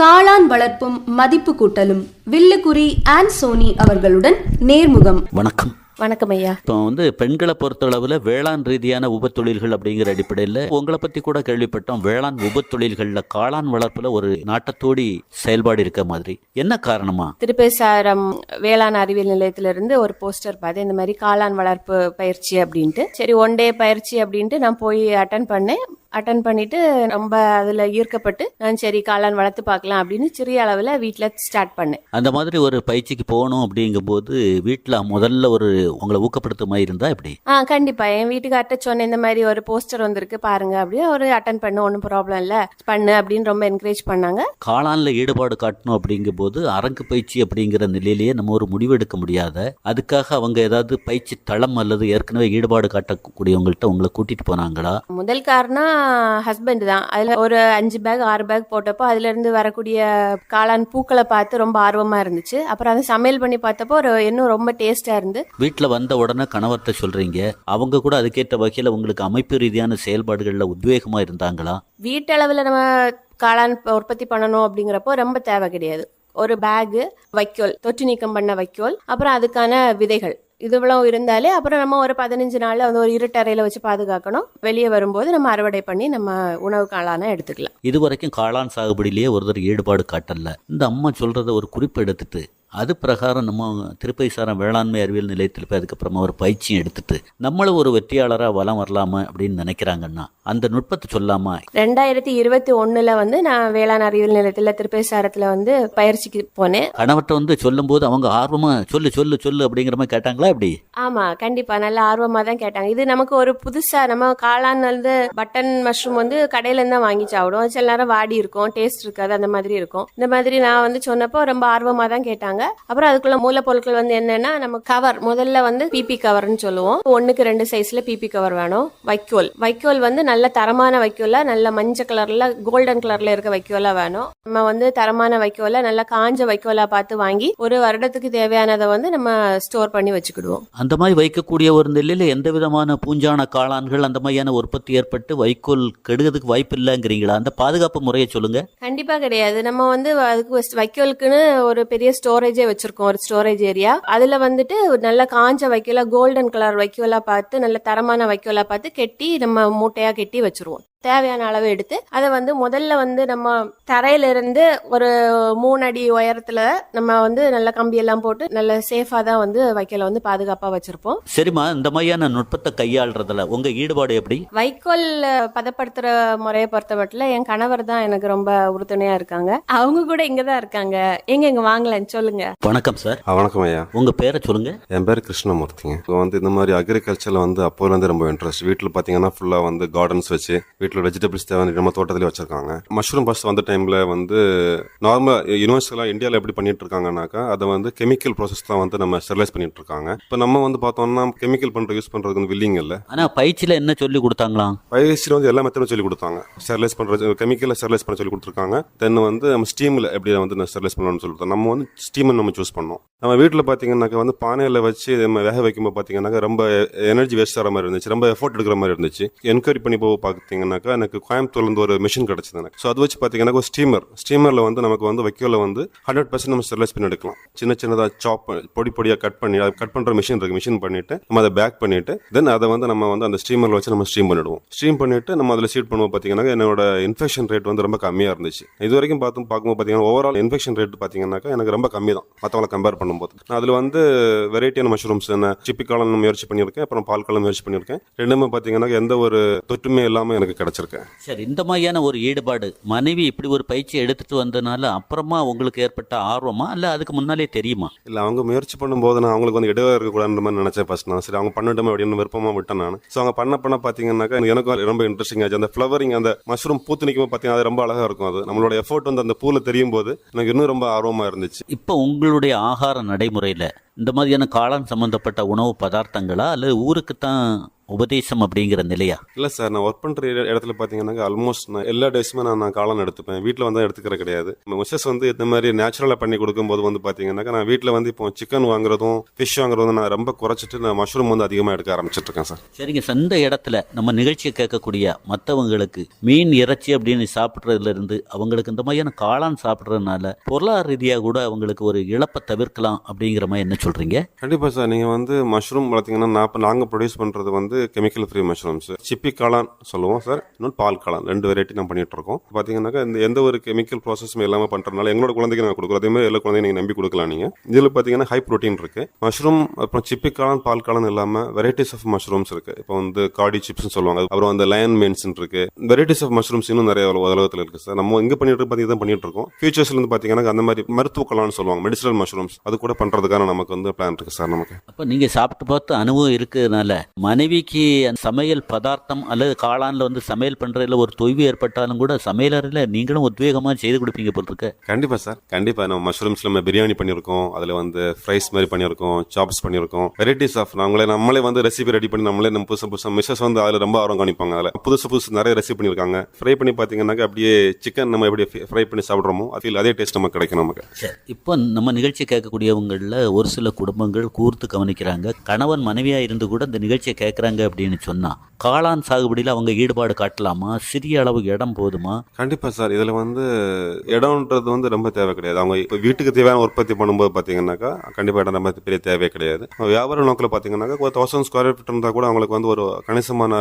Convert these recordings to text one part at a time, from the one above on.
காளான் வளர்ப்பும் மதிப்பு கூட்டலும். Villukuri on Sony அவர்களுடன் நேர்முகம். வணக்கம். வணக்கம் ஐயா. இப்போ வந்து பெண்களை பொறுத்தளவில் வேளாண் ரீதியான உபத்தொழில்கள் அப்படிங்கிற அடிப்படையில் உங்களை பற்றி கூட கேள்விப்பட்டோம். வேளாண் உபத்தொழில்களில் காளான் வளர்ப்பில் ஒரு நாட்டத்தோடி செயல்பாடு இருக்க மாதிரி. என்ன காரணமா? திருப்பேசாரம் வேளாண் அறிவியல் நிலையத்திலிருந்து ஒரு போஸ்டர் பார்த்தேன் இந்த மாதிரி காளான் வளர்ப்பு பயிற்சி அப்படின்ட்டு. சரி ஒன் டே பயிற்சி அப்படின்ட்டு நான் போய் அட்டன் பண்ணேன். அட்டன் பண்ணிட்டு ரொம்ப அதுல ஈர்க்கப்பட்டு நான் சரி காளான் வளர்த்து பார்க்கலாம் அப்படின்னு சிறிய அளவுல வீட்ல ஸ்டார்ட் பண்ணேன். அந்த மாதிரி ஒரு பயிற்சிக்கு போகணும் அப்படிங்கும்போது வீட்டில் முதல்ல ஒரு உங்களை ஊக்கப்படுத்த மாதிரி இருந்தா எப்படி? ஆ கண்டிப்பா. என் வீட்டுக்கார்ட்ட சொன்னேன் இந்த மாதிரி ஒரு போஸ்டர் வந்திருக்கு பாருங்க அப்படின்னு. ஒரு அட்டன் பண்ணு ஒன்றும் ப்ராப்ளம் இல்ல பண்ணு அப்படின்னு ரொம்ப என்கரேஜ் பண்ணாங்க. காளான்ல ஈடுபாடு காட்டணும் அப்படிங்கும்போது அரங்கு பயிற்சி அப்படிங்கிற நிலையிலேயே நம்ம ஒரு முடிவு எடுக்க முடியாத அதுக்காக அவங்க ஏதாவது பயிற்சி தளம் அல்லது ஏற்கனவே ஈடுபாடு காட்டக்கூடியவங்கள்ட்ட உங்களை கூட்டிட்டு போனாங்களா? முதல் காரணம் ஹஸ்பண்ட் தான். அதுல ஒரு அஞ்சு பேக் ஆறு பேக் போட்டப்போ அதுல இருந்து வரக்கூடிய காளான் பூக்களை பார்த்து ரொம்ப ஆர்வமா இருந்துச்சு. அப்புறம் அதை சமையல் பண்ணி பார்த்தப்போ ஒரு இன்னும் ரொம்ப டேஸ்டா இருந்து. வீட்டில் வந்த உடனே கணவர்கிட்ட சொல்றீங்க அவங்க கூட அதுக்கேற்ற வகையில் உங்களுக்கு அமைப்பு ரீதியான செயல்பாடுகளில் உத்வேகமா இருந்தாங்களா? வீட்டளவில் நம்ம காளான் உற்பத்தி பண்ணணும் அப்படிங்கிறப்போ ரொம்ப தேவை கிடையாது. ஒரு பேகு வைக்கோல் தொற்று நீக்கம் பண்ண வைக்கோல் அப்புறம் அதுக்கான விதைகள். இதுவளவு இருந்தாலே அப்புறம் நம்ம ஒரு பதினஞ்சு நாள் வந்து ஒரு இருட்டறையில வச்சு பாதுகாக்கணும். வெளியே வரும்போது நம்ம அறுவடை பண்ணி நம்ம உணவு காளான எடுத்துக்கலாம். இதுவரைக்கும் காளான் சாகுபடியிலேயே ஒருத்தர் ஈடுபாடு காட்டல. இந்த அம்மா சொல்றத ஒரு குறிப்பு எடுத்துட்டு அது பிரகாரம் நம்ம திருப்பைசாரம் வேளாண்மை அறிவியல் நிலையத்தில் போய் அதுக்கப்புறமா ஒரு பயிற்சியும் எடுத்துட்டு நம்மளும் ஒரு வெற்றியாளராக வலம் வரலாமா அப்படின்னு நினைக்கிறாங்கன்னா அந்த நுட்பத்தை சொல்லாமா? ரெண்டாயிரத்தி இருபத்தி ஒண்ணுல வந்து நான் வேளாண் அறிவியல் நிலையத்துல திருப்பேசாரத்துல வந்து பயிற்சிக்கு போனேன். கணவர்கிட்ட வந்து சொல்லும்போது அவங்க ஆர்வமா சொல்லு சொல்லு சொல்லு அப்படிங்கிற மாதிரி கேட்டாங்களா எப்படி? ஆமா கண்டிப்பா. நல்ல ஆர்வமா தான் கேட்டாங்க. இது நமக்கு ஒரு புதுசா நம்ம காளான் வந்து பட்டன் மஷ்ரூம் வந்து கடையில இருந்து தான் வாங்கி சாப்பிடுவோம். சில நேரம் வாடி இருக்கும் டேஸ்ட் இருக்காது அந்த மாதிரி இருக்கும். இந்த மாதிரி நான் வந்து சொன்னப்போ ரொம்ப ஆர்வமா தான் கேட்டாங்க. அப்புறம் அதுக்குள்ள மூலப்பொருட்கள் வந்து என்னன்னா நம்ம கவர் முதல்ல வந்து பிபி கவர்னு சொல்லுவோம். ஒண்ணுக்கு ரெண்டு சைஸ்ல பிபி கவர் வேணும். வைக்கோல். வைக்கோல் வந்து நல்ல தரமான வைக்கோலா நல்ல மஞ்சள் கலர்ல கோல்டன் கலர்ல இருக்க வைக்கோலா வேணும். நம்ம வந்து தரமான வைக்கோல நல்ல காஞ்ச வைக்கோலா பார்த்து வாங்கி ஒரு வருடத்துக்கு தேவையானதை வந்து நம்ம ஸ்டோர் பண்ணி வச்சுக்கிடுவோம். அந்த மாதிரி வைக்கக்கூடிய ஒரு நிலையில எந்த விதமான பூஞ்சான காளான்கள் அந்த மாதிரியான உற்பத்தி ஏற்பட்டு வைக்கோல் கெடுகிறதுக்கு வாய்ப்பு இல்லைங்கிறீங்களா அந்த பாதுகாப்பு முறையை சொல்லுங்க. கண்டிப்பா கிடையாது. நம்ம வந்து அதுக்கு வைக்கோலுக்குன்னு ஒரு பெரிய ஸ்டோரேஜே வச்சிருக்கோம் ஒரு ஸ்டோரேஜ் ஏரியா அதுல வந்துட்டு நல்ல காஞ்ச வைக்கோலா கோல்டன் கலர் வைக்கோலா பார்த்து நல்ல தரமான வைக்கோலா பார்த்து கெட்டி நம்ம மூட்டையா கெட்டி வச்சிருவோம். தேவையான அளவு எடுத்து அதை வந்து முதல்ல வந்து நம்ம தரையில இருந்து ஒரு மூணு அடி உயரத்துல நம்ம வந்து நல்ல கம்பி எல்லாம் போட்டு நல்ல சேஃபா தான் வந்து வைக்கோல வந்து பாதுகாப்பா வச்சிருப்போம். சரிம்மா இந்த மாதிரியான நுட்பத்தை கையாளுறதுல உங்க ஈடுபாடு எப்படி? வைக்கோல் பதப்படுத்துற முறையை பொறுத்த மட்டும் என் கணவர் தான் எனக்கு ரொம்ப உறுதுணையா இருக்காங்க. அவங்க கூட இங்க தான் இருக்காங்க. எங்க இங்க வாங்கலன்னு சொல்லுங்க. வணக்கம் சார் வணக்கம் ஐயா. உங்க பேரை சொல்லுங்க. என் பேர் கிருஷ்ணமூர்த்திங்க. இப்போ வந்து இந்த மாதிரி அக்ரிகல்ச்சரில் வந்து அப்போலேருந்து ரொம்ப இன்ட்ரெஸ்ட் வீட்டில் பார்த்தீங்கன்னா ஃபுல்லாக வந்து கார்டன்ஸ் வச்சு வீட்டில் வெஜிடபிள்ஸ் தேவை நம்ம தோட்டத்திலே வச்சிருக்காங்க. மஷ்ரூம் ஃபர்ஸ்ட் வந்த டைமில் வந்து நார்மல் யூனிவர்சலாக இந்தியாவில் எப்படி பண்ணிட்டு இருக்காங்கனாக்கா அதை வந்து கெமிக்கல் ப்ராசஸ் தான் வந்து நம்ம ஸ்டெர்லைஸ் பண்ணிட்டு இருக்காங்க இப்போ நம்ம வந்து பார்த்தோம்னா கெமிக்கல் பண்ணுற யூஸ் பண்ணுறதுக்கு வந்து வில்லிங் இல்லை. ஆனா பயிற்சியில என்ன சொல்லி கொடுத்தாங்களாம்? பயிற்சியில் வந்து எல்லா மெத்தடும் சொல்லி கொடுத்தாங்க. ஸ்டெர்லைஸ் பண்ணுறது கெமிக்கலை ஸ்டெர்லைஸ் பண்ண சொல்லி கொடுத்துருக்காங்க. தென் வந்து நம்ம ஸ்டீமில் எப்படி வந்து ஸ்டெர்லைஸ் பண்ணணும்னு சொல்லிட்டு நம்ம வந்து ஸ்டீமை நம்ம சூஸ் பண்ணோம். நம்ம வீட்டில் பார்த்தீங்கன்னாக்கா வந்து பானையில் வச்சு நம்ம வேக வைக்கும்போது பார்த்தீங்கன்னாக்கா ரொம்ப எனர்ஜி வேஸ்ட் ஆகிற மாதிரி இருந்துச்சு. ரொம்ப எஃபோர்ட் எடுக்கிற மாதிரி இருந்துச்சு. என்கொயரி பண்ணி போக பார்த்தீங்கன்னாக்கா எனக்கு கோயம்புத்தூர்லேருந்து ஒரு மிஷின் கிடச்சிது எனக்கு. ஸோ அது வச்சு பார்த்தீங்கன்னா ஒரு ஸ்டீமர் ஸ்டீமரில் வந்து நமக்கு வந்து வைக்கோல வந்து ஹண்ட்ரட் பர்சன்ட் நம்ம ஸ்டெர்லைஸ் பண்ணி எடுக்கலாம். சின்ன சின்னதாக சாப் பொடி பொடியாக கட் பண்ணி அதை கட் பண்ணுற மிஷின் இருக்குது மிஷின் பண்ணிட்டு நம்ம அதை பேக் பண்ணிட்டு தென் அதை வந்து நம்ம வந்து அந்த ஸ்டீமரில் வச்சு நம்ம ஸ்டீம் பண்ணிடுவோம். ஸ்டீம் பண்ணிட்டு நம்ம அதில் சீட் பண்ணுவோம் பார்த்தீங்கன்னா என்னோட இன்ஃபெக்ஷன் ரேட் வந்து ரொம்ப கம்மியாக இருந்துச்சு. இது வரைக்கும் பார்த்து பார்க்கும்போது பார்த்தீங்கன்னா ஓவரால் இன்ஃபெக்ஷன் ரேட் பார்த்தீங்கன்னாக்கா எனக்கு ரொம்ப கம்மி தான். மற்றவங்களை கம்பேர் பண்ணும்போது. நான் அதில் வந்து வெரைட்டியான மஷ்ரூம்ஸ் என்ன சிப்பி முயற்சி பண்ணியிருக்கேன் அப்புறம் பால் காலம் முயற்சி பண்ணியிருக்கேன். ரெண்டுமே பார்த்தீங்கன்னா எந்த ஒரு தொற்றுமே இல்லாமல் எனக்கு கிடச்சிருக்கேன் சரி இந்த மாதிரியான ஒரு ஈடுபாடு மனைவி இப்படி ஒரு பயிற்சி எடுத்துட்டு வந்தனால அப்புறமா உங்களுக்கு ஏற்பட்ட ஆர்வமா இல்ல அதுக்கு முன்னாலே தெரியுமா? இல்லை அவங்க முயற்சி பண்ணும்போது நான் அவங்களுக்கு வந்து இடையே இருக்கக்கூடாதுன்ற மாதிரி நினச்சேன் ஃபர்ஸ்ட் நான். சரி அவங்க பண்ணட்டுமே அப்படின்னு விருப்பமாக விட்டேன் நான். ஸோ அவங்க பண்ண பண்ண பார்த்தீங்கன்னாக்கா எனக்கும் ரொம்ப இன்ட்ரெஸ்டிங் ஆச்சு. அந்த ஃப்ளவரிங் அந்த மஷ்ரூம் பூத்து நிற்கும் பார்த்தீங்கன்னா அது ரொம்ப அழகாக இருக்கும் அது. நம்மளோட எஃபோர்ட் வந்து அந்த பூவில் தெரியும் போது எனக்கு இன்னும் ரொம்ப ஆர்வமாக இருந்துச்சு. இப்போ உங்களுடைய ஆகார நடைமுறையில இந்த மாதிரியான காளான் சம்பந்தப்பட்ட உணவு பதார்த்தங்களா? அல்லது ஊருக்கு தான் உபதேசம் அப்படிங்கிற நிலையா? இல்லை சார் நான் ஒர்க் பண்ணுற இடத்துல பார்த்தீங்கன்னாக்கா ஆல்மோஸ்ட் நான் எல்லா டேஸுமே நான் நான் காளான் எடுத்துப்பேன். வீட்டில் வந்து எடுத்துக்கிற கிடையாது. மிஸ்ஸஸ் வந்து இந்த மாதிரி நேச்சுரலாக பண்ணி கொடுக்கும்போது வந்து பார்த்தீங்கன்னாக்கா நான் வீட்டில் வந்து இப்போ சிக்கன் வாங்குறதும் ஃபிஷ் வாங்குறதும் நான் ரொம்ப குறைச்சிட்டு நான் மஷ்ரூம் வந்து அதிகமாக எடுக்க ஆரம்பிச்சிட்டு இருக்கேன் சார். சரிங்க சார் இந்த இடத்துல நம்ம நிகழ்ச்சியை கேட்கக்கூடிய மற்றவங்களுக்கு மீன் இறைச்சி அப்படின்னு சாப்பிட்றதுல இருந்து அவங்களுக்கு இந்த மாதிரியான காளான் சாப்பிட்றதுனால பொருளாதார ரீதியாக கூட அவங்களுக்கு ஒரு இழப்பை தவிர்க்கலாம் அப்படிங்கிற மாதிரி என்ன சொல்கிறீங்க கண்டிப்பாக சார். நீங்கள் வந்து மஷ்ரூம் பார்த்தீங்கன்னா நான் இப்போ நாங்கள் ப்ரொடியூஸ் பண்ணுறது வந்து கெமிக்கல் ஃப்ரீ மஷ்ரூம்ஸ் சிப்பி காளான் சொல்லுவோம் சார். இன்னொன்று பால் காளான். ரெண்டு வெரைட்டி நம்ம பண்ணிட்டு இருக்கோம் பார்த்தீங்கன்னாக்கா இந்த எந்த ஒரு கெமிக்கல் ப்ராசஸும் இல்லாமல் பண்ணுறதுனால எங்களோட குழந்தைக்கு நாங்கள் கொடுக்குறோம். அதே மாதிரி எல்லா குழந்தையும் நீங்கள் நம்பி கொடுக்கலாம் நீங்கள் இதில் பார்த்தீங்கன்னா ஹை ப்ரோட்டீன் இருக்குது மஷ்ரூம் அப்புறம் சிப்பி காளான் பால் காளான் இல்லாமல் வெரைட்டிஸ் ஆஃப் மஷ்ரூம்ஸ் இருக்குது இப்போ வந்து காடி சிப்ஸ்னு சொல்லுவாங்க. அப்புறம் அந்த லயன் மெயின்ஸ் இருக்கு. வெரைட்டிஸ் ஆஃப் மஷ்ரூம்ஸ் இன்னும் நிறைய உலகத்தில் இருக்கு சார். நம்ம இங்கே பண்ணிட்டு இருக்க பார்த்தீங்கன்னா பண்ணிட்டு இருக்கோம் ஃபியூச்சர்ஸ்ல இருந்து பார்த்தீங்கன்னா அந்த மாதிரி மருத்துவ காளான்னு சொல்லுவாங்க. மெடிசனல் மஷ்ரூம்ஸ் அது கூட பண்ணுறதுக்கான நமக்கு வந்து பிளான் இருக்கு சார் நமக்கு. அப்போ நீங்கள் சாப்பிட்டு பார்த்து அனுபவம் இருக்கிறதுனால மனைவிக்கு சமையல் பதார்த்தம் அல்லது காளானில் வந்து சமையல் பண்ணுறதுல ஒரு தொய்வு ஏற்பட்டாலும் கூட சமையலறையில் நீங்களும் உத்வேகமாக செய்து கொடுப்பீங்க போல் இருக்கு. கண்டிப்பா சார். கண்டிப்பா நம்ம மஷ்ரூம்ஸ்ல நம்ம பிரியாணி பண்ணியிருக்கோம். அதுல வந்து ஃப்ரைஸ் மாதிரி பண்ணியிருக்கோம். சாப்ஸ் பண்ணியிருக்கோம். வெரைட்டிஸ் ஆஃப் நாங்களே நம்மளே வந்து ரெசிபி ரெடி பண்ணி நம்மளே நம்ம புதுசு புதுசு மிஸ்ஸஸ் வந்து அதுல ரொம்ப ஆர்வம் காணிப்பாங்க அதுல. புதுசு புதுசு நிறைய ரெசிபி பண்ணியிருக்காங்க. ஃப்ரை பண்ணி பாத்தீங்கன்னாக்க அப்படியே சிக்கன் நம்ம எப்படி ஃப்ரை பண்ணி சாப்பிட்றோமோ அதில் அதே டேஸ்ட் நமக்கு கிடைக்கும் நமக்கு. இப்போ நம்ம நிகழ்ச்சி கேட்கக்கூடியவங்களில் ஒரு சில குடும்பங்கள் கூர்த்து கவனிக்கிறாங்க. கணவன் மனைவியாக இருந்து கூட இந்த நிகழ்ச்சியை கேட்குறாங்க அப்படின்னு சொன்னால் காளான் சாகுபடியில் அவங்க ஈடுபாடு காட்டலாமா? சிறிய அளவு இடம் போதுமா? கண்டிப்பாக சார். இதில் வந்து இடம்ன்றது வந்து ரொம்ப தேவை கிடையாது. அவங்க இப்போ வீட்டுக்கு தேவையான உற்பத்தி பண்ணும்போது பார்த்தீங்கன்னாக்கா கண்டிப்பாக இடம் ரொம்ப பெரிய தேவையே கிடையாது. வியாபார நோக்கில் பார்த்தீங்கன்னாக்கா ஒரு தௌசண்ட் ஸ்கொயர் ஃபீட் இருந்தால் கூட அவங்களுக்கு வந்து ஒரு கணிசமான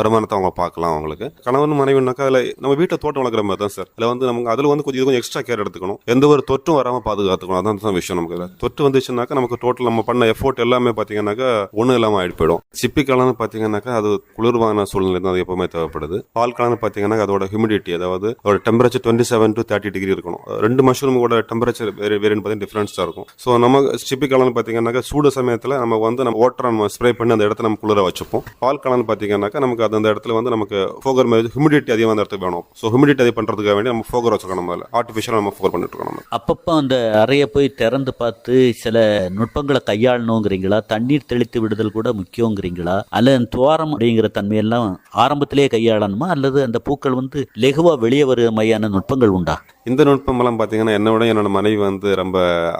வருமானத்தை அவங்க பார்க்கலாம் அவங்களுக்கு. கணவன் மனைவினாக்கா அதில் நம்ம வீட்டை தோட்டம் வளர்க்குற மாதிரி தான் சார். இதில் வந்து நமக்கு அதில் வந்து கொஞ்சம் இது கொஞ்சம் எக்ஸ்ட்ரா கேர் எடுத்துக்கணும். எந்த ஒரு தொற்றும் வராமல் பாதுகாத்துக்கணும். அதான் தான் விஷயம் நமக்கு. தொற்று வந்துச்சுனாக்கா நமக்கு டோட்டல் நம்ம பண்ண எஃபோர்ட் எல்லாமே பார்த்தீங்கன்னாக்கா ஒன்றும் இல்லாமல் ஆகிட்டு போயிடும். சிப்பி பார்த்தீங்கன்னாக்கா அது குளிர்வான சூழ்நிலை தான் அது எப்பவுமே தேவைப்படுது. பால் காலம்னு பாத்தீங்கன்னா அதோட ஹியூமிடிட்டி அதாவது அதோட temperature twenty seven to thirty degree இருக்கணும். ரெண்டு மஷ்ரூமோட டெம்பரேச்சர் வேறு வேறுன்னு பார்த்தீங்கன்னா டிஃபரன்ஸ் இருக்கும். ஸோ நம்ம சிப்பி பார்த்தீங்கன்னாக்கா சூடு சமயத்தில் நம்ம வந்து நம்ம வாட்டர் நம்ம ஸ்ப்ரே பண்ணி அந்த இடத்த நம்ம குளிர வச்சுப்போம். பால் காலம்னு பாத்தீங்கன்னாக்கா நமக்கு அது அந்த இடத்துல வந்து நமக்கு ஃபோகர் மாதிரி ஹியூமிடிட்டி அதிகமாக அந்த இடத்துக்கு வேணும். ஸோ ஹியூமிடிட்டி அதிகம் பண்ணுறதுக்காக வேண்டி நம்ம ஃபோகர் வச்சுக்கணும் நம்ம ஆர்டிஃபிஷியலாக நம்ம ஃபோகர் பண்ணிட்டு இருக்கோம் நம்ம. அப்பப்போ அந்த அறையை போய் திறந்து பார்த்து சில நுட்பங்களை கையாளணுங்கிறீங்களா? தண்ணீர் தெளித்து விடுதல் கூட முக்கியங்கிறீங்களா? அல்லது அந்த துவாரம் அப்படிங்கிற தன்மையெல்லாம் ஆரம்பத்திலேயே கையாளணுமா? அல்லது அந்த பூக்கள் வந்து லெகுவாக வெளியே வர மாதிரியான நுட்பங்கள் உண்டா? இந்த நுட்பமெல்லாம் பார்த்தீங்கன்னா என்னை விட என்னோட மனைவி வந்து ரொம்ப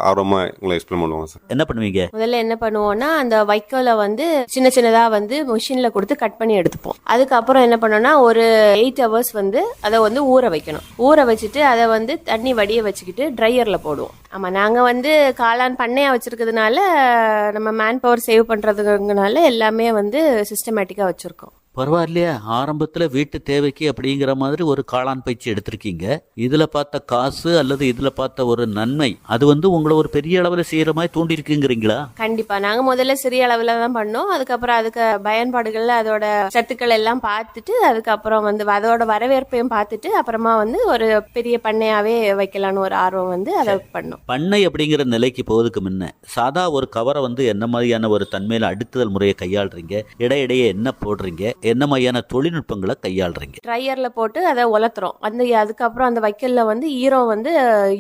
ஆர்வமாக உங்களை எக்ஸ்பிளைன் பண்ணுவாங்க சார். என்ன பண்ணுவீங்க? முதல்ல என்ன பண்ணுவோம்னா அந்த வைக்கோலை வந்து சின்ன சின்னதா வந்து மிஷின்ல கொடுத்து கட் பண்ணி எடுத்துப்போம். அதுக்கப்புறம் என்ன பண்ணோம்னா ஒரு எயிட் ஹவர்ஸ் வந்து அதை வந்து ஊற வைக்கணும். ஊற வச்சுட்டு அதை வந்து தண்ணி வடிய வச்சுக்கிட்டு ட்ரையர்ல போடுவோம். ஆமா நாங்க வந்து காளான் பண்ணையா வச்சிருக்கிறதுனால நம்ம மேன் பவர் சேவ் பண்றதுங்கனால எல்லாமே வந்து சிஸ்டமேட்டிக்கா வச்சிருக்கோம். பரவாயில்லையா ஆரம்பத்தில் வீட்டு தேவைக்கு அப்படிங்கிற மாதிரி ஒரு காளான் பயிற்சி எடுத்திருக்கீங்க. இதில் பார்த்த காசு அல்லது இதில் பார்த்த ஒரு நன்மை அது வந்து உங்களை ஒரு பெரிய அளவில் செய்கிற மாதிரி தூண்டிருக்குங்கிறீங்களா கண்டிப்பா. நாங்க முதல்ல சிறிய அளவுல தான் பண்ணோம். அதுக்கப்புறம் அதுக்கு பயன்பாடுகள் அதோட சத்துக்கள் எல்லாம் பார்த்துட்டு அதுக்கப்புறம் வந்து அதோட வரவேற்பையும் பார்த்துட்டு அப்புறமா வந்து ஒரு பெரிய பண்ணையாவே வைக்கலாம்னு ஒரு ஆர்வம் வந்து அதை பண்ணோம். பண்ணை அப்படிங்கிற நிலைக்கு போவதுக்கு முன்ன சாதா ஒரு கவரை வந்து என்ன மாதிரியான ஒரு தன்மையில் அடுத்துதல் முறையை கையாளுறீங்க? இடையிடையே என்ன போடுறீங்க? என்ன மாதிரியான தொழில்நுட்பங்களை கையாளுறீங்க? ட்ரையர்ல போட்டு அதை உலர்த்துறோம் அந்த அதுக்கப்புறம் அந்த வைக்கல்ல வந்து ஈரம் வந்து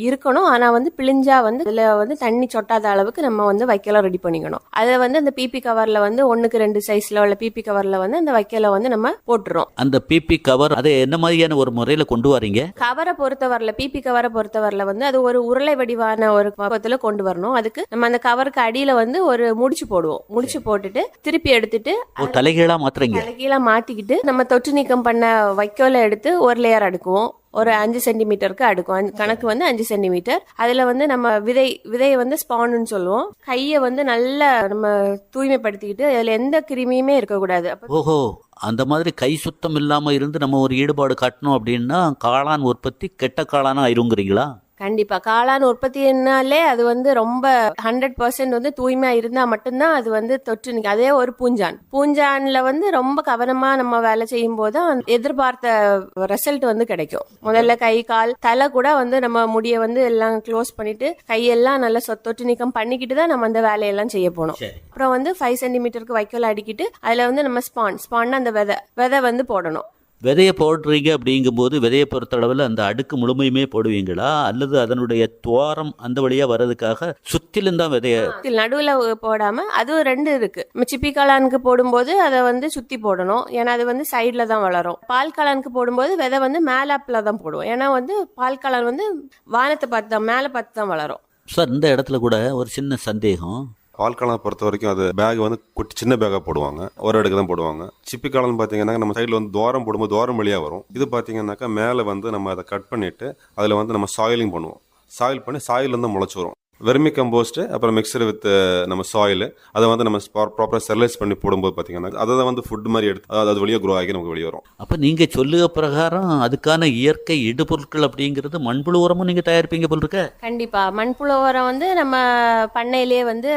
இருக்கணும். ஆனா வந்து பிழிஞ்சா வந்து இதுல வந்து தண்ணி சொட்டாத அளவுக்கு நம்ம வந்து வைக்கல ரெடி பண்ணிக்கணும். அதை வந்து அந்த பிபி கவர்ல வந்து ஒண்ணுக்கு ரெண்டு சைஸ்ல உள்ள பிபி கவர்ல வந்து அந்த வைக்கல வந்து நம்ம போட்டுறோம். அந்த பிபி கவர் அதை என்ன மாதிரியான ஒரு முறையில் கொண்டு வரீங்க? கவரை பொறுத்தவரையில பிபி கவரை பொறுத்தவரையில வந்து அது ஒரு உருளை வடிவான ஒரு பக்கத்துல கொண்டு வரணும். அதுக்கு நம்ம அந்த கவருக்கு அடியில வந்து ஒரு முடிச்சு போடுவோம். முடிச்சு போட்டுட்டு திருப்பி எடுத்துட்டு ஒரு தலைகீழா மாத்துறீங்க? எல்லாம் மாத்திக்கிட்டு நம்ம தொற்று நீக்கம் பண்ண வைக்கோல எடுத்து ஒரு லேயர் அடுக்குவோம். ஒரு அஞ்சு சென்டிமீட்டருக்கு அடுக்கும் கணக்கு வந்து அஞ்சு சென்டிமீட்டர் அதுல வந்து நம்ம விதை விதையை வந்து ஸ்பான்னு சொல்லுவோம். கையை வந்து நல்லா நம்ம தூய்மைப்படுத்திக்கிட்டு அதுல எந்த கிருமியுமே இருக்கக்கூடாது. ஓஹோ அந்த மாதிரி கை சுத்தம் இல்லாமல் இருந்து நம்ம ஒரு ஈடுபாடு காட்டணும் அப்படின்னா காளான் உற்பத்தி கெட்ட காளானா ஆயிருங்கிறீங்களா? கண்டிப்பா. காளான் உற்பத்தினாலே அது வந்து ரொம்ப ஹண்ட்ரட் பர்சன்ட் வந்து தூய்மையா இருந்தா மட்டும்தான் அது வந்து தொற்று நிக்க அதே ஒரு பூஞ்சான். பூஞ்சான்ல வந்து ரொம்ப கவனமா நம்ம வேலை செய்யும் போது எதிர்பார்த்த ரிசல்ட் வந்து கிடைக்கும். முதல்ல கை கால் தலை கூட வந்து நம்ம முடிய வந்து எல்லாம் க்ளோஸ் பண்ணிட்டு கையெல்லாம் நல்லா தொற்று நீக்கம் பண்ணிக்கிட்டு தான் நம்ம அந்த வேலையெல்லாம் செய்ய போனோம் அப்புறம் வந்து ஃபைவ் சென்டிமீட்டருக்கு வைக்கோல் அடிக்கிட்டு அதுல வந்து நம்ம ஸ்பான் ஸ்பான் அந்த விதை விதை வந்து போடணும். விதையை போடுறீங்க அப்படிங்கும்போது விதையை பொறுத்தளவில் அந்த அடுக்கு முழுமையுமே போடுவீங்களா? அல்லது அதனுடைய துவாரம் அந்த வழியா வர்றதுக்காக சுற்றிலும் தான் விதைய நடுவில் போடாம அதுவும் ரெண்டு இருக்கு. நம்ம சிப்பி காளானுக்கு போடும்போது அதை வந்து சுத்தி போடணும். ஏன்னா அது வந்து சைடில் தான் வளரும். பால் காளானுக்கு போடும்போது விதை வந்து மேலாப்பில் தான் போடுவோம். ஏன்னா வந்து பால் காளான் வந்து வானத்தை பார்த்து தான் மேலே பார்த்து தான் வளரும். சார் இந்த இடத்துல கூட ஒரு சின்ன சந்தேகம். பால்காலம் பொறுத்த வரைக்கும் அது பேக் வந்து குட்டி சின்ன பேக்காக போடுவாங்க. ஒரு அடுக்கு தான் போடுவாங்க. சிப்பி காலம் பார்த்தீங்கன்னா நம்ம சைடில் வந்து துவாரம் போடும்போது துவாரம் வழியாக வரும். இது பார்த்தீங்கன்னாக்கா மேலே வந்து நம்ம அதை கட் பண்ணிவிட்டு அதில் வந்து நம்ம சாயிலிங் பண்ணுவோம். சாயில் பண்ணி சாயில் வந்து முளைச்சி வரும். வெர்மி கம்போஸ்ட் அப்புறம் மிக்சர் வித் நம்ம சாயில் அதை வந்து நம்ம ப்ராப்பராக ஸ்டெர்லைஸ் பண்ணி போடும்போது பார்த்தீங்கன்னா அதை தான் வந்து ஃபுட் மாதிரி எடுத்து அது- அது வழியாக க்ரோ ஆகி நமக்கு வெளியே வரும். அப்போ நீங்கள் சொல்லுக பிரகாரம் அதுக்கான இயற்கை இடுபொருட்கள் அப்படிங்கிறது மண்புழு உரமும் நீங்கள் தயாரிப்பீங்க போல் இருக்க. கண்டிப்பா. மண்புழு உரம் வந்து நம்ம பண்ணையிலேயே வந்து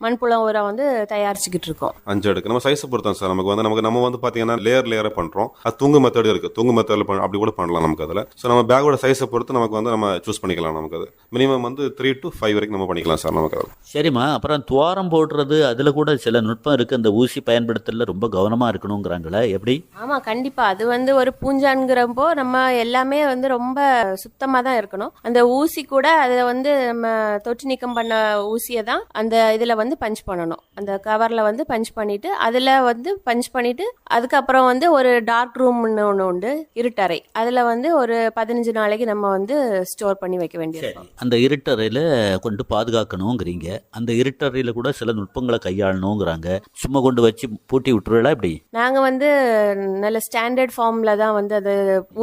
மண்புழு உரம் வந்து தயாரிச்சுக்கிட்டு இருக்கோம். அஞ்சு அடுக்கு. நம்ம சைஸை பொறுத்தோம் சார். நமக்கு வந்து நமக்கு நம்ம வந்து பார்த்தீங்கன்னா லேயர் லேயராக பண்ணுறோம் அது தூங்கு மெத்தட் இருக்குது தூங்கு மெத்தடில் பண்ண அப்படி கூட பண்ணலாம் நமக்கு அதில். ஸோ நம்ம பேக்கோட சைஸை பொறுத்து நமக்கு வந்து நம்ம சூஸ் பண்ணிக்கலாம் நமக்கு அது. மினிமம் வந்து த்ரீ டு ஃபைவ் வரைக்கும் நம்ம பண்ணிக்கலாம் சார் நமக்கு சரிம்மா அப்புறம் துவாரம் போடுறது அதில் கூட சில நுட்பம் இருக்குது அந்த ஊசி பயன்படுத்தல ரொம்ப கவனமாக இருக்கணுங்கிறாங்களே எப்படி? ஆமா கண்டிப்பா. அது வந்து ஒரு பூஞ்சான்கிறப்போ நம்ம எல்லாமே வந்து ரொம்ப சுத்தமா தான் இருக்கணும். அந்த ஊசி கூட அதை வந்து நம்ம தொற்று நீக்கம் பண்ண ஊசியை தான் அந்த இதுல வந்து பஞ்ச் பண்ணணும். அந்த கவர்ல வந்து பஞ்ச் பண்ணிட்டு அதுல வந்து பஞ்ச் பண்ணிட்டு அதுக்கப்புறம் வந்து ஒரு டார்க் ரூம்னு ஒன்று உண்டு இருட்டறை. அதுல வந்து ஒரு பதினஞ்சு நாளைக்கு நம்ம வந்து ஸ்டோர் பண்ணி வைக்க வேண்டியிருக்கும். அந்த இருட்டறையில் கொண்டு பாதுகாக்கணுங்கிறீங்க. அந்த இருட்டறையில் கூட சில நுட்பங்களை கையாளணுங்கிறாங்க. சும்மா கொண்டு வச்சு பூட்டி விட்டுருவா இப்படி நாங்க வந்து நல்ல ஸ்டாண்டர்ட் ஃபார்ம்ல தான் வந்து அதை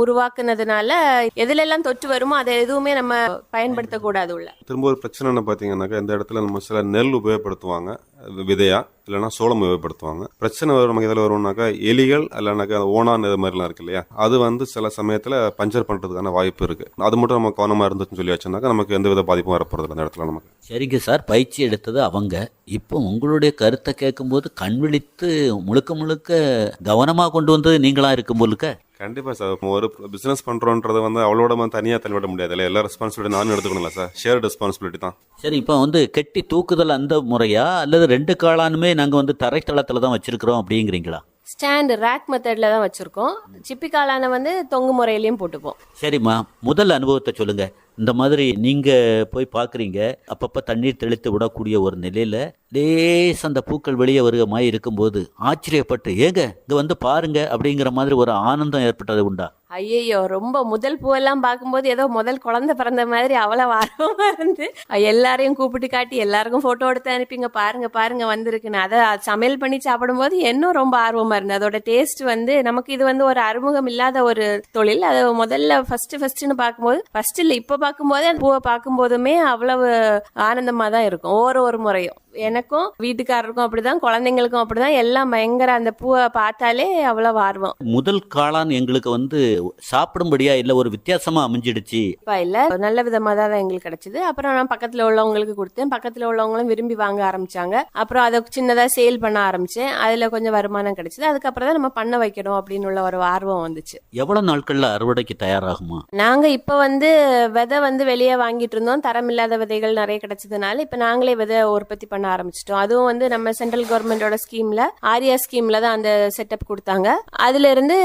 உருவாக்குனதுனால எதுல எல்லாம் தொற்று வருமோ அதை எதுவுமே நம்ம பயன்படுத்தக்கூடாது உள்ள. திரும்ப ஒரு பிரச்சனை என்ன பார்த்தீங்கன்னாக்கா இந்த இடத்துல நம்ம சில நெல் உபயோகப்படுத்துவாங்க. விதையா? இல்லைன்னா சோளம் உபயோகப்படுத்துவாங்க. பிரச்சனை வரும் நமக்கு இதில் வரும்னாக்கா எலிகள் இல்லைனாக்கா ஓனான் இது மாதிரிலாம் இருக்கு இல்லையா? அது வந்து சில சமயத்தில் பஞ்சர் பண்ணுறதுக்கான வாய்ப்பு இருக்குது அது மட்டும் நம்ம கவனமாக இருந்துச்சுன்னு சொல்லி வச்சோம்னாக்கா நமக்கு எந்த வித பாதிப்பும் வரப்போகிறது அந்த இடத்துல நமக்கு. சரிங்க சார். பயிற்சி எடுத்தது அவங்க. இப்போ உங்களுடைய கருத்தை கேட்கும்போது கண் விழித்து முழுக்க முழுக்க கவனமாக கொண்டு வந்தது நீங்களாக இருக்கும் போலுக்க கண்டிப்பா சார். ஒரு பிசினஸ் பண்றோன்றது வந்து அவளோட வந்து தனியா தள்ளிவிட முடியாது இல்லை எல்லா ரெஸ்பான்சிபிலிட்டி நானும் எடுத்துக்கணும்ல சார்? ஷேர் ரெஸ்பான்சிபிலிட்டி தான். சரி இப்போ வந்து கெட்டி தூக்குதல் அந்த முறையா? அல்லது ரெண்டு காளானுமே நாங்கள் வந்து தரைத்தளத்தில் தான் வச்சிருக்கிறோம் அப்படிங்கிறீங்களா? ஸ்டாண்டு ரேக் மெத்தட்ல தான் வச்சிருக்கோம். சிப்பி காளானை வந்து தொங்கு முறையிலையும் போட்டுப்போம். சரிம்மா. முதல் அனுபவத்தை சொல்லுங்க. இந்த மாதிரி நீங்கள் போய் பார்க்குறீங்க அப்பப்போ தண்ணீர் தெளித்து விடக்கூடிய ஒரு நிலையில் லேஸ் அந்த பூக்கள் வெளியே வருக மாதிரி இருக்கும்போது ஆச்சரியப்பட்டு ஏங்க இங்கே வந்து பாருங்க அப்படிங்கிற மாதிரி ஒரு ஆனந்தம் ஏற்பட்டது உண்டா? ஐயையோ ரொம்ப முதல் பூவெல்லாம் பார்க்கும்போது ஏதோ முதல் குழந்தை பிறந்த மாதிரி அவ்வளோ ஆர்வமாக இருந்து எல்லாரையும் கூப்பிட்டு காட்டி எல்லாருக்கும் ஃபோட்டோ எடுத்து அனுப்பிங்க பாருங்க பாருங்க வந்திருக்குன்னு அதை சமையல் பண்ணி சாப்பிடும்போது இன்னும் ரொம்ப ஆர்வமாக இருந்தது அதோட டேஸ்ட் வந்து நமக்கு இது வந்து ஒரு அறிமுகம் இல்லாத ஒரு தொழில். அது முதல்ல ஃபர்ஸ்ட் ஃபர்ஸ்ட்னு பார்க்கும்போது ஃபர்ஸ்ட் இல்லை இப்போ பார்க்கும்போதே அந்த பூவை பார்க்கும்போதுமே அவ்வளவு ஆனந்தமாக தான் இருக்கும் ஒவ்வொரு ஒரு முறையும். எனக்கும் வீட்டுக்காரருக்கும் அப்படிதான் குழந்தைங்களுக்கும் அப்படிதான் எல்லாம் பயங்கர அந்த பூவை பார்த்தாலே அவ்வளவு ஆர்வம். முதல் காளான் எங்களுக்கு வந்து சாப்பிடும்படியா இல்லை ஒரு வித்தியாசமா அமைஞ்சிடுச்சு? இப்ப இல்ல நல்ல விதமா தான் எங்களுக்கு கிடைச்சது. அப்புறம் நான் பக்கத்துல உள்ளவங்களுக்கு கொடுத்தேன். பக்கத்துல உள்ளவங்களும் விரும்பி வாங்க ஆரம்பிச்சாங்க. அப்புறம் அதை சின்னதா சேல் பண்ண ஆரம்பிச்சேன். அதுல கொஞ்சம் வருமானம் கிடைச்சது. அதுக்கப்புறம் தான் நம்ம பண்ண வைக்கணும் அப்படின்னு உள்ள ஒரு ஆர்வம் வந்துச்சு. எவ்வளவு நாட்கள்ல அறுவடைக்கு தயாராகுமா? நாங்க இப்ப வந்து விதை வந்து வெளியே வாங்கிட்டு இருந்தோம். தரம் இல்லாத விதைகள் நிறைய கிடைச்சதுனால இப்ப நாங்களே விதை உற்பத்தி பண்ண ஆரம்பிச்சிட்டோம். அதுவும் வந்து நம்ம சென்ட்ரல் கவர்மெண்டோட ஸ்கீம்ல ஆரியா ஸ்கீம்ல தான் அந்த செட்டப் கொடுத்தாங்க. அதுல இருந்து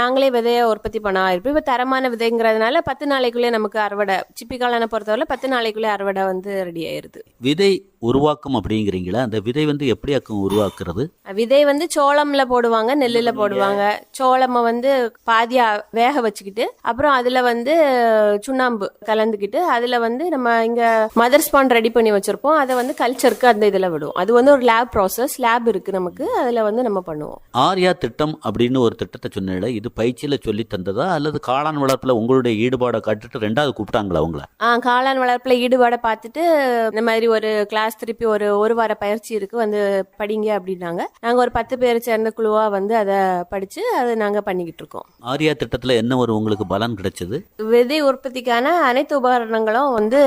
நாங்களே விதைய உற்பத்தி பண்ண ஆயிருப்போம் இப்போ தரமான விதைங்கிறதுனால பத்து நாளைக்குள்ளே நமக்கு அறுவடை சிப்பிக்காலான பொறுத்தவரை பத்து நாளைக்குள்ளே அறுவடை வந்து ரெடி ஆயிருது. விதை உருவாக்கம் அப்படிங்கிறீங்களா அந்த விதை வந்து எப்படி அக்கம் உருவாக்குறது? விதை வந்து சோளம்ல போடுவாங்க நெல்லுல போடுவாங்க. சோளம வந்து பாதியா வேக வச்சுக்கிட்டு அப்புறம் அதுல வந்து சுண்ணாம்பு கலந்துக்கிட்டு அதுல வந்து நம்ம இங்க மதர் ஸ்பான் ரெடி பண்ணி வச்சிருப்போம். அதை வந்து கல்ச்சருக்கு அந்த இதுல விடுவோம். அது வந்து ஒரு லேப் ப்ராசஸ் லேப் இருக்கு நமக்கு. அதுல வந்து நம்ம பண்ணுவோம். ஆர்யா திட்டம் அப்படின்னு ஒரு திட்டத்தை சொன்னேன் இது பயிற்சியில் சொல்லி தந்ததா அல்லது காளான் வளர்ப்பில் உங்களுடைய ஈடுபாடை காட்டுட்டு ரெண்டாவது கூப்பிட்டாங்களா அவங்கள ஆ காளான் வளர்ப்புல ஈடுபாடை பார்த்துட்டு இந்த மாதிரி ஒரு கிளாஸ் திருப்பி ஒரு ஒரு வார பயிற்சி இருக்கு வந்து படிங்க அப்படின்னாங்க. நாங்க ஒரு பத்து பேர் சேர்ந்த குழுவா வந்து அதை படிச்சு அதை நாங்க பண்ணிக்கிட்டு இருக்கோம். ஆர்யா திட்டத்தில் என்ன ஒரு உங்களுக்கு பலன் கிடைச்சது? விதை உற்பத்திக்கான அனைத்து உபகரணங்களும் வந்து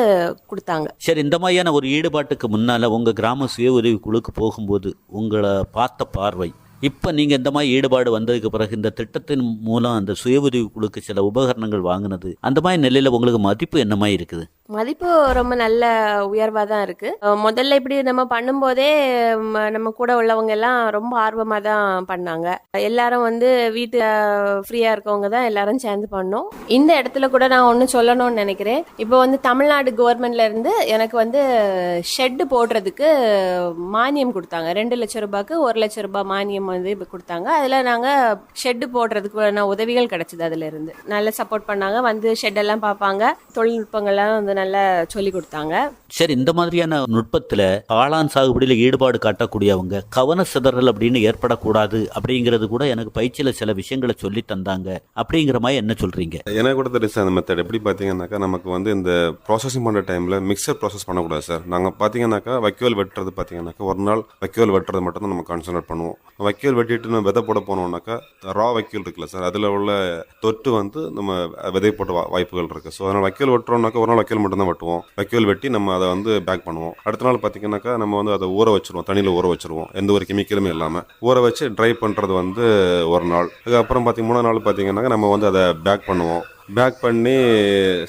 கொடுத்தாங்க. சரி இந்த மாதிரியான ஒரு ஈடுபாட்டுக்கு முன்னால் உங்கள் கிராம சுய உதவி குழுக்கு போகும்போது உங்களை பார்த்த பார்வை இப்போ நீங்கள் இந்த மாதிரி ஈடுபாடு வந்ததுக்கு பிறகு இந்த திட்டத்தின் மூலம் அந்த சுய உதவி குழுக்கு சில உபகரணங்கள் வாங்கினது அந்த மாதிரி நிலையில் உங்களுக்கு மதிப்பு என்ன மாதிரி இருக்குது? மதிப்பு ரொம்ப நல்ல உயர்வாக தான் இருக்குது முதல்ல இப்படி நம்ம பண்ணும்போதே ம, நம்ம கூட உள்ளவங்க எல்லாம் ரொம்ப ஆர்வமாக தான் பண்ணாங்க. எல்லாரும் வந்து வீட்டு ஃப்ரீயாக இருக்கவங்க தான் எல்லாரும் சேர்ந்து பண்ணோம். இந்த இடத்துல கூட நான் ஒன்று சொல்லணும்னு நினைக்கிறேன். இப்போ வந்து தமிழ்நாடு கவர்மெண்ட்லேருந்து எனக்கு வந்து ஷெட்டு போடுறதுக்கு மானியம் கொடுத்தாங்க. ரெண்டு லட்சம் ரூபாய்க்கு ஒரு லட்சம் ரூபாய் மானியம் வந்து இப்ப கொடுத்தாங்க. அதுல நாங்க ஷெட் போடுறதுக்கு உதவிகள் கிடைச்சது அதுல இருந்து நல்ல சப்போர்ட் பண்ணாங்க. வந்து ஷெட் எல்லாம் பார்ப்பாங்க. தொழில்நுட்பங்கள்லாம் வந்து நல்லா சொல்லி கொடுத்தாங்க. சரி இந்த மாதிரியான நுட்பத்துல காளான் சாகுபடியில ஈடுபாடு காட்டக்கூடியவங்க கவன சிதறல் அப்படின்னு ஏற்படக்கூடாது அப்படிங்கிறது கூட எனக்கு பயிற்சியில சில விஷயங்களை சொல்லி தந்தாங்க. அப்படிங்கிற மாதிரி என்ன சொல்றீங்க? எனக்கு கூட தெரியும் சார் அந்த மெத்தட் எப்படி பார்த்தீங்கன்னாக்கா நமக்கு வந்து இந்த ப்ராசஸிங் பண்ணுற டைமில் மிக்சர் ப்ராசஸ் பண்ணக்கூடாது சார். நாங்கள் பார்த்தீங்கன்னாக்கா வைக்கோல் வெட்டுறது பார்த்தீங்கன்னாக்கா ஒரு நாள் வைக்கோல் வெட்டுறது மட்டும் தான் நம்ம கான்சன்ட்ரேட் பண்ணுவோம். வைக்கோல் வெட்டிட்டு நம்ம விதை போட போனோம்னாக்கா ரா வைக்கோல் இருக்குல்ல சார் அதில் உள்ள தொட்டு வந்து நம்ம விதை போட்ட வாய்ப்புகள் இருக்குது ஸோ அதனால் வைக்கோல் வெட்டுறோம்னாக்கா ஒரு நாள் வைக்கோல் மட்டும் தான் வெட்டுவோம். வைக்கோல் வெட்டி நம்ம அதை வந்து பேக் பண்ணுவோம். அடுத்த நாள் பார்த்தீங்கன்னாக்கா நம்ம வந்து அதை ஊற வச்சிருவோம். தண்ணியில் ஊற வச்சிருவோம். எந்த ஒரு கெமிக்கலுமே இல்லாமல் ஊற வச்சு ட்ரை பண்ணுறது வந்து ஒரு நாள். அதுக்கப்புறம் பார்த்திங்க மூணாவது நாள் பார்த்தீங்கன்னாக்கா நம்ம வந்து அதை பேக் பண்ணுவோம். பேக் பண்ணி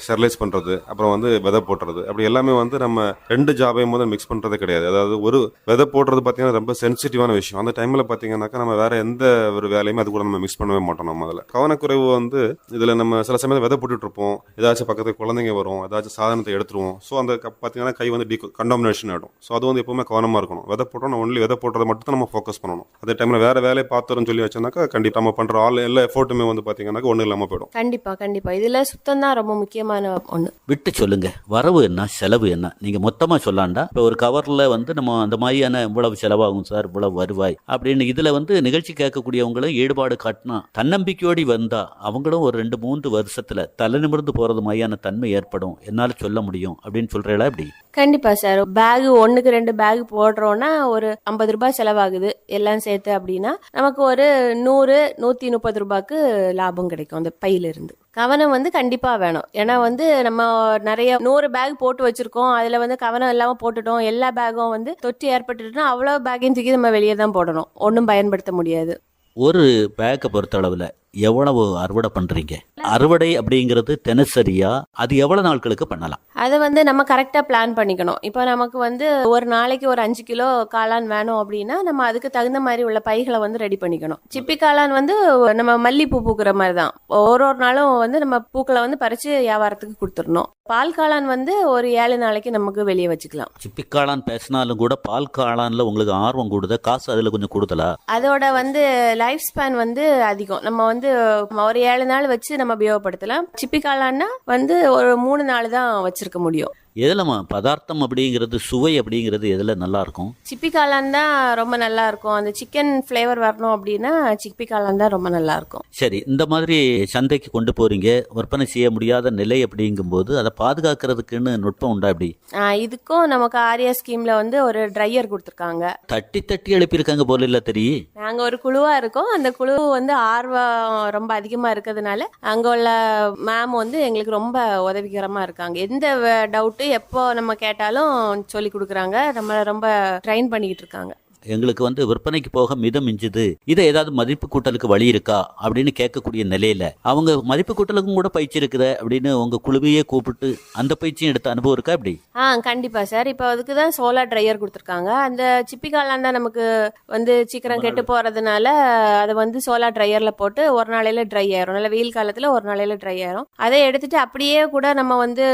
ஸ்டெர்லைஸ் பண்ணுறது அப்புறம் வந்து விதை போட்டுறது. அப்படி எல்லாமே வந்து நம்ம ரெண்டு ஜாபையும் முதல் மிக்ஸ் பண்ணுறதே கிடையாது. அதாவது ஒரு விதை போடுறது பார்த்தீங்கன்னா ரொம்ப சென்சிட்டிவான விஷயம். அந்த டைமில் பார்த்தீங்கன்னாக்கா நம்ம வேறு எந்த ஒரு வேலையுமே அது கூட நம்ம மிக்ஸ் பண்ணவே மாட்டோம் நம்ம அதில். கவனக்குறைவு வந்து இதில் நம்ம சில சமயம் விதை போட்டுட்டு இருப்போம். ஏதாச்சும் பக்கத்தில் குழந்தைங்க வரும். ஏதாச்சும் சாதனத்தை எடுத்துருவோம். ஸோ அந்த பார்த்தீங்கன்னா கை வந்து டி கண்டாமினேஷன் ஆகிடும் ஸோ அது வந்து எப்பவுமே கவனமாக இருக்கணும். விதை போட்டோம் ஒன்லி விதை போடுறத மட்டும் தான் நம்ம ஃபோக்கஸ் பண்ணணும். அதே டைமில் வேறு வேலையை பார்த்துறோம்னு சொல்லி வச்சோம்னாக்கா கண்டிப்பாக நம்ம பண்ணுற ஆள் எல்லா எஃபோர்ட்டுமே வந்து பார்த்தீங்கன்னாக்கா ஒன்றும் இல்லாமல் போயிடும். கண்டிப்பாக கண்டிப்பா இதுல சுத்தம் தான் ரொம்ப முக்கியமான ஒண்ணு. விட்டு சொல்லுங்க. வரவு என்ன? செலவு என்ன? நீங்க மொத்தமா சொல்லாண்டா? இப்போ ஒரு கவர்ல வந்து நம்ம அந்த மாதிரியான இவ்வளவு செலவாகும் சார் இவ்வளவு வருவாய் அப்படின்னு இதுல வந்து நிகழ்ச்சி கேட்கக்கூடியவங்களும் ஈடுபாடு காட்டினா தன்னம்பிக்கையோடி வந்தா அவங்களும் ஒரு ரெண்டு மூன்று வருஷத்துல தலை நிமிர்ந்து போறது மாதிரியான தன்மை ஏற்படும். என்னால சொல்ல முடியும். அப்படின்னு சொல்றீங்களா இப்படி கண்டிப்பா சார். பேக் ஒண்ணுக்கு ரெண்டு பேக் போடுறோம்னா ஒரு ஐம்பது ரூபாய் செலவாகுது எல்லாம் சேர்த்து அப்படின்னா நமக்கு ஒரு நூறு நூத்தி முப்பது ரூபாய்க்கு லாபம் கிடைக்கும் அந்த பையில இருந்து கவனம் வந்து கண்டிப்பாக வேணும். ஏன்னா வந்து நம்ம நிறைய நூறு பேக் போட்டு வச்சுருக்கோம். அதில் வந்து கவனம் இல்லாமல் போட்டுட்டோம். எல்லா பேகும் வந்து தொற்று ஏற்பட்டுட்டுனா அவ்வளோ பேக்கையும் தூக்கி நம்ம வெளியே தான் போடணும். ஒன்றும் பயன்படுத்த முடியாது. ஒரு பேக்கை பொறுத்தளவில் எவ்வளவு அறுவடை பண்றீங்க? அறுவடை அப்படிங்கிறது தினசரியா? அது எவ்வளவு நாட்களுக்கு பண்ணலாம்? அதை வந்து நம்ம கரெக்டாக பிளான் பண்ணிக்கணும். இப்போ நமக்கு வந்து ஒரு நாளைக்கு ஒரு அஞ்சு கிலோ காளான் வேணும் அப்படின்னா நம்ம அதுக்கு தகுந்த மாதிரி உள்ள பைகளை வந்து ரெடி பண்ணிக்கணும். சிப்பி காளான் வந்து நம்ம மல்லிப்பூ பூக்கிற மாதிரி தான். ஒரு ஒரு நாளும் வந்து நம்ம பூக்களை வந்து பறித்து வியாபாரத்துக்கு கொடுத்துடணும். பால் காளான் வந்து ஒரு ஏழு நாளைக்கு நமக்கு வெளியே வச்சுக்கலாம். சிப்பிக்காளான் பேசினாலும் கூட பால் காளான்ல உங்களுக்கு ஆர்வம் கூடுதா? காசு அதுல கொஞ்சம் கூடுதலா? அதோட வந்து லைஃப் ஸ்பேன் வந்து அதிகம். நம்ம வந்து வந்து ஒரு ஏழு நாள் வச்சு நம்ம உபயோகப்படுத்தலாம். சிப்பி காளான்னா வந்து ஒரு மூணு நாள் தான் வச்சிருக்க முடியும். எதுலமா பதார்த்தம் அப்படிங்கிறது சுவை அப்படிங்கிறது எதுல நல்லா இருக்கும்? சிப்பி காளான் தான் ரொம்ப நல்லா இருக்கும். அந்த சிக்கன் ஃப்ளேவர் வரணும் அப்படின்னா சிப்பி காளான் தான் ரொம்ப நல்லா இருக்கும். சரி இந்த மாதிரி சந்தைக்கு கொண்டு போறீங்க. விற்பனை செய்ய முடியாத நிலை அப்படிங்கும்போது அதை பாதுகாக்கிறதுக்குன்னு நுட்பம் உண்டா இப்படி ஆஹ் இதுக்கும் நமக்கு ஆரியா ஸ்கீம்ல வந்து ஒரு ட்ரையர் கொடுத்துருக்காங்க. தட்டி தட்டி எழுப்பியிருக்காங்க போல இல்ல தெரியும் நாங்க ஒரு குழுவா இருக்கோம். அந்த குழு வந்து ஆர்வம் ரொம்ப அதிகமா இருக்கிறதுனால அங்க உள்ள மேம் வந்து எங்களுக்கு ரொம்ப உதவிகரமா இருக்காங்க. எந்த டவுட்டு எப்போ நம்ம கேட்டாலும் சொல்லி கொடுக்குறாங்க. நம்மளை ரொம்ப ட்ரைன் பண்ணிக்கிட்டு இருக்காங்க. எங்களுக்கு வந்து விற்பனைக்கு போக மிதம் மிஞ்சுது. இதை ஏதாவது மதிப்பு கூட்டலுக்கு வழி இருக்கா? அப்படின்னு கேட்கக்கூடிய நிலையில அவங்க மதிப்பு கூட்டலுக்கும் கூட பயிற்சி இருக்குது அப்படின்னு உங்க குழுவையே கூப்பிட்டு அந்த பயிற்சியும் எடுத்த அனுபவம் இருக்கா அப்படி ஆ கண்டிப்பா சார். இப்போ அதுக்கு தான் சோலார் ட்ரையர் கொடுத்துருக்காங்க. அந்த சிப்பிக்காலாம் தான் நமக்கு வந்து சீக்கிரம் கெட்டு போறதுனால அதை வந்து சோலார் ட்ரையர்ல போட்டு ஒரு நாளையில ட்ரை ஆயிரும். நல்ல வெயில் காலத்துல ஒரு நாளையில ட்ரை ஆயிரும். அதை எடுத்துட்டு அப்படியே கூட நம்ம வந்து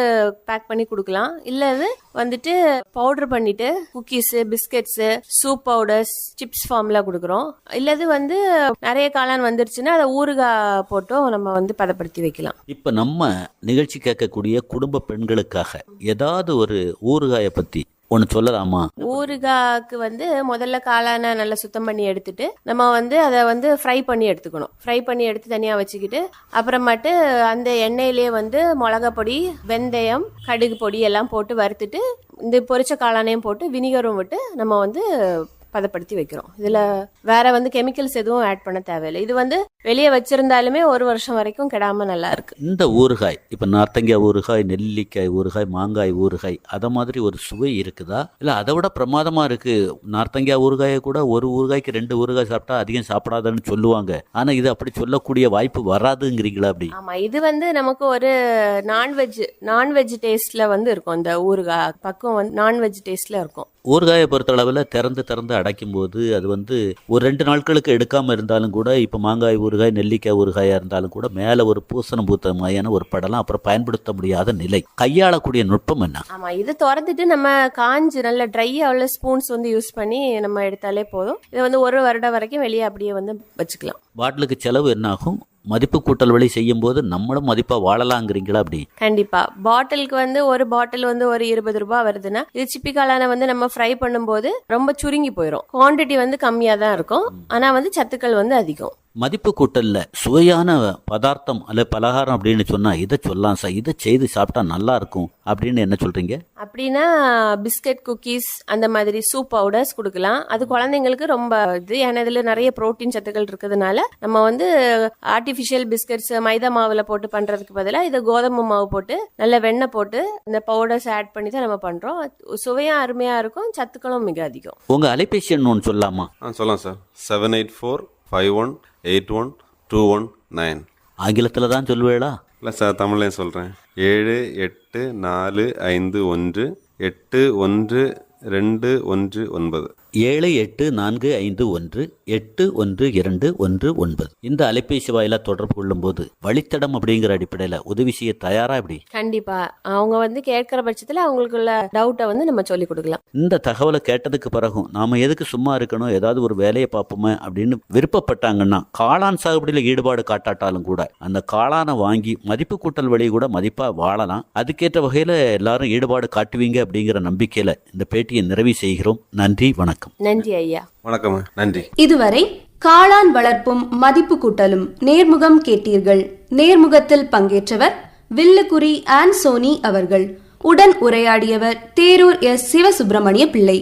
பேக் பண்ணி கொடுக்கலாம். இல்ல வந்துட்டு பவுடர் பண்ணிட்டு cookies biscuits soup powders chips ஃபார்ம்ல கொடுக்குறோம். இல்லது வந்து நிறைய காளான் வந்துருச்சுன்னா அதை ஊறுகாய் போட்டும் நம்ம வந்து பதப்படுத்தி வைக்கலாம். இப்ப நம்ம நிகழ்ச்சி கேட்கக்கூடிய குடும்ப பெண்களுக்காக ஏதாவது ஒரு ஊறுகாயை பத்தி ஒன்னு சொல்லலாமா? ஊறுகாய்க்கு வந்து முதல்ல காளானை நல்லா சுத்தம் பண்ணி எடுத்துட்டு நம்ம வந்து அதை வந்து ஃப்ரை பண்ணி எடுத்துக்கணும். ஃப்ரை பண்ணி எடுத்து தனியாக வச்சுக்கிட்டு அப்புறமாட்டு அந்த எண்ணெயிலே வந்து மிளகா பொடி வெந்தயம் கடுகு பொடி எல்லாம் போட்டு வறுத்துட்டு இந்த பொரிச்ச காளானையும் போட்டு வினிகரும் விட்டு நம்ம வந்து பதப்படுத்தி வைக்கிறோம். இதுல வேற வந்து கெமிக்கல்ஸ் எதுவும் ஆட் பண்ண தேவையில்லை. இது வந்து வெளியே வச்சிருந்தாலுமே ஒரு வருஷம் வரைக்கும் கெடாம நல்லா இருக்கு. இந்த ஊறுகாய் இப்போ நார்த்தங்காய் ஊறுகாய் நெல்லிக்காய் ஊறுகாய் மாங்காய் ஊறுகாய் அதை மாதிரி ஒரு சுவை இருக்குதா? இல்லை அதை விட பிரமாதமாக இருக்கு. நார்த்தங்காய் ஊறுகாயை கூட ஒரு ஊறுகாய்க்கு ரெண்டு ஊறுகாய் சாப்பிட்டா அதிகம் சாப்பிடாதன்னு சொல்லுவாங்க. ஆனால் இது அப்படி சொல்லக்கூடிய வாய்ப்பு வராதுங்கிறீங்களா அப்படி? ஆமா இது வந்து நமக்கு ஒரு நான்வெஜ் நான்வெஜ் டேஸ்ட்ல வந்து இருக்கும். இந்த ஊறுகாய் பக்கம் வந்து நான்வெஜ் டேஸ்ட்ல இருக்கும். ஊறுகாயை பொறுத்தளவில் திறந்து திறந்து அடைக்கும் போது அது வந்து ஒரு ரெண்டு நாட்களுக்கு எடுக்காமல் இருந்தாலும் கூட இப்போ மாங்காய் ஊறுகாய் நெல்லிக்காய் ஊறுகாயாக இருந்தாலும் கூட மேலே ஒரு பூசணம் பூத்த மாதிரியான ஒரு படலாம் அப்புறம் பயன்படுத்த முடியாத நிலை. கையாளக்கூடிய நுட்பம் என்ன? ஆமா இது திறந்துட்டு நம்ம காஞ்சு நல்ல ட்ரையா உள்ள ஸ்பூன்ஸ் வந்து யூஸ் பண்ணி நம்ம எடுத்தாலே போதும். இது வந்து ஒரு வருடம் வரைக்கும் வெளியே அப்படியே வந்து வச்சுக்கலாம். பாட்டிலுக்கு செலவு என்னாகும் மதிப்பு கூட்டல் வழி செய்யும் போது நம்மளும் மதிப்பாக வாழலாங்கிறீங்களா அப்படி? கண்டிப்பா. பாட்டிலுக்கு வந்து ஒரு பாட்டில் வந்து ஒரு இருபது ரூபாய் வருதுன்னா இது சிப்பி காளானை வந்து நம்ம ஃப்ரை பண்ணும்போது ரொம்ப சுருங்கி போயிடும் குவாண்டிட்டி வந்து கம்மியா தான் இருக்கும் ஆனா வந்து சத்துக்கள் வந்து அதிகம். மதிப்பு கூட்டல்ல சுவையான பதார்த்தம் அல்ல பலகாரம் அப்படின்னு சொன்னா இதை சொல்லலாம் சார். இதை செய்து சாப்பிட்டா நல்லா இருக்கும். அப்படின்னு என்ன சொல்றீங்க? அப்படின்னா பிஸ்கட் குக்கீஸ் அந்த மாதிரி சூப் பவுடர்ஸ் கொடுக்கலாம். அது குழந்தைங்களுக்கு ரொம்ப இது. ஏன்னா இதுல நிறைய புரோட்டீன் சத்துக்கள் இருக்கிறதுனால நம்ம வந்து ஆர்டிஃபிஷியல் பிஸ்கட்ஸ் மைதா மாவுல போட்டு பண்றதுக்கு பதிலாக இதை கோதுமை மாவு போட்டு நல்ல வெண்ணெய் போட்டு இந்த பவுடர்ஸ் ஆட் பண்ணி தான் நம்ம பண்றோம். சுவையும் அருமையா இருக்கும். சத்துக்களும் மிக அதிகம். உங்க அலைபேசி ஒன்று சொல்லலாமா? சொல்லலாம் sir. Seven eight four five one eight one two one nine ஆங்கிலத்தில் தான் சொல்லுவேளா? இல்லை சார் தமிழ்லையும் சொல்கிறேன் ஏழு எட்டு நாலு ஐந்து ஒன்று எட்டு ஒன்று ரெண்டு ஒன்று ஒன்பது. ஏழு எட்டு நான்கு ஐந்து ஒன்று எட்டு ஒன்று இரண்டு ஒன்று ஒன்பது. இந்த அலைபேசி வாயில தொடர்பு கொள்ளும்போது வழித்தடம் அப்படிங்கிற அடிப்படையில் உதவி செய்ய தயாரா இப்படி கண்டிப்பா. அவங்க வந்து கேட்கிற பட்சத்துல அவங்களுக்குள்ள டவுட்டை வந்து நம்ம சொல்லி கொடுக்கலாம். இந்த தகவலை கேட்டதுக்கு பிறகும் நாம எதுக்கு சும்மா இருக்கணும் ஏதாவது ஒரு வேலையை பார்ப்போமே அப்படின்னு விருப்பப்பட்டாங்கன்னா காளான் சாகுபடியில் ஈடுபாடு காட்டாட்டாலும் கூட அந்த காளானை வாங்கி மதிப்பு கூட்டல் வழி கூட மதிப்பா வாழலாம். அதுக்கேற்ற வகையில எல்லாரும் ஈடுபாடு காட்டுவீங்க அப்படிங்கிற நம்பிக்கையில இந்த பேட்டியை நிறைவு செய்கிறோம். நன்றி வணக்கம். நன்றி ஐயா. வணக்கம் நன்றி. இதுவரை காளான் வளர்ப்பும் மதிப்பு கூட்டலும் நேர்முகம் கேட்டீர்கள். நேர்முகத்தில் பங்கேற்றவர் வில்லுக்குரி ஆன் சோனி அவர்கள். உடன் உரையாடியவர் தேரூர் எஸ் சிவசுப்பிரமணிய பிள்ளை.